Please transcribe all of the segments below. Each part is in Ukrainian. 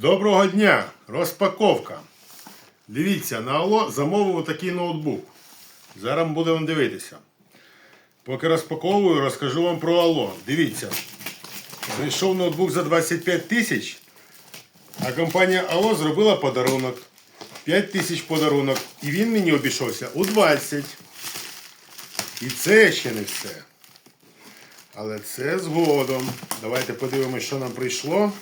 Доброго дня! Розпаковка. Дивіться, на Алло замовив такий ноутбук. Зараз будемо дивитися. Поки розпаковую, розкажу вам про Алло. Дивіться. Прийшов ноутбук за 25 тисяч, а компанія Алло зробила подарунок. 5 тисяч подарунок. І він мені обійшовся у 20. І це ще не все. Але це згодом. Давайте подивимося, що нам прийшло.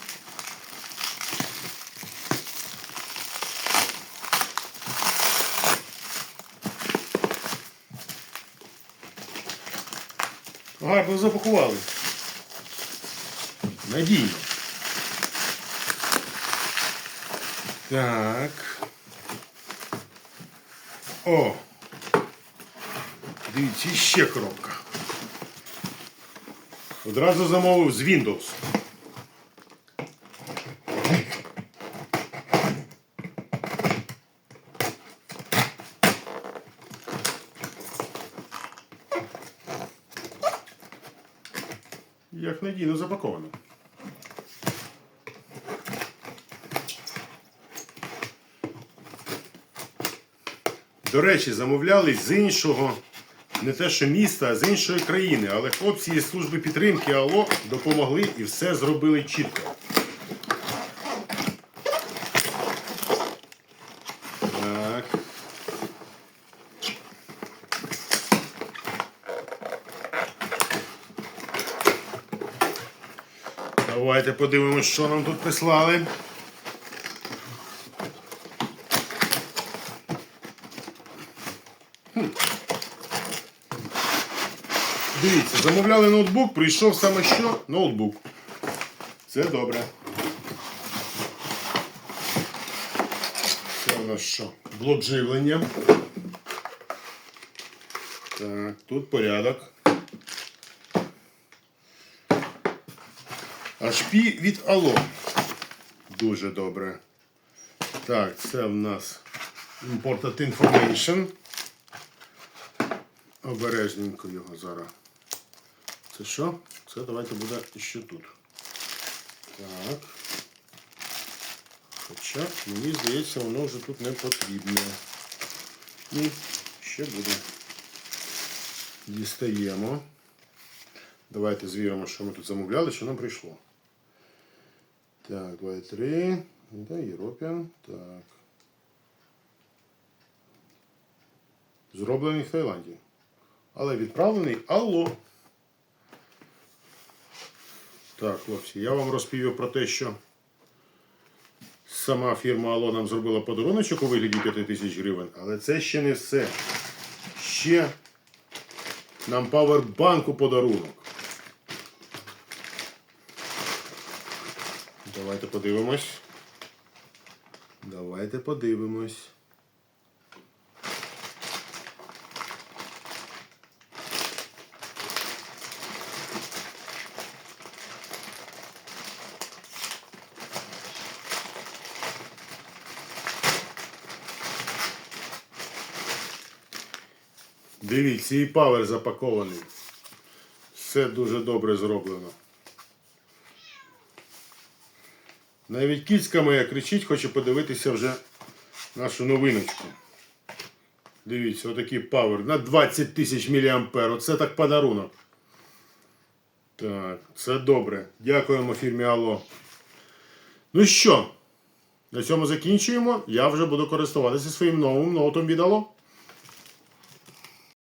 Гарно запакували. Надійно. Так. О! Дивіться, ще коробка. Одразу замовив з Windows. Як надійно запаковано. До речі, замовляли з іншого, не те що міста, а з іншої країни. Але хлопці із служби підтримки АЛО допомогли і все зробили чітко. Давайте подивимось, що нам тут прислали. Дивіться, замовляли ноутбук, прийшов саме що? Ноутбук. Це добре. Це у нас що? Блок живлення. Так, тут порядок. HP від Allo. Дуже добре. Так, це в нас Important Information. Обережненько його зараз. Це що? Це давайте буде ще тут. Так. Хоча, мені здається, воно вже тут не потрібне. Ні, ще буде. Дістаємо. Давайте звіримо, що ми тут замовляли, що нам прийшло. Так, 2 і 3. Да, Європіан. Так. Зроблений в Таїланді. Але відправлений Алло. Так, хлопці, я вам розповів про те, що сама фірма Алло нам зробила подаруночок у вигляді 5 тисяч гривень, але це ще не все. Ще нам павербанк у подарунок. Давайте подивимось. Давайте подивимось. Дивіться, і павер запакований. Все дуже добре зроблено. Навіть кіцька моя кричить, хоче подивитися вже нашу новиночку. Дивіться, отакий павер на 20 тисяч мА. Оце так подарунок. Так, це добре. Дякуємо фірмі Алло. Ну що, на цьому закінчуємо. Я вже буду користуватися своїм новим ноутом від Алло.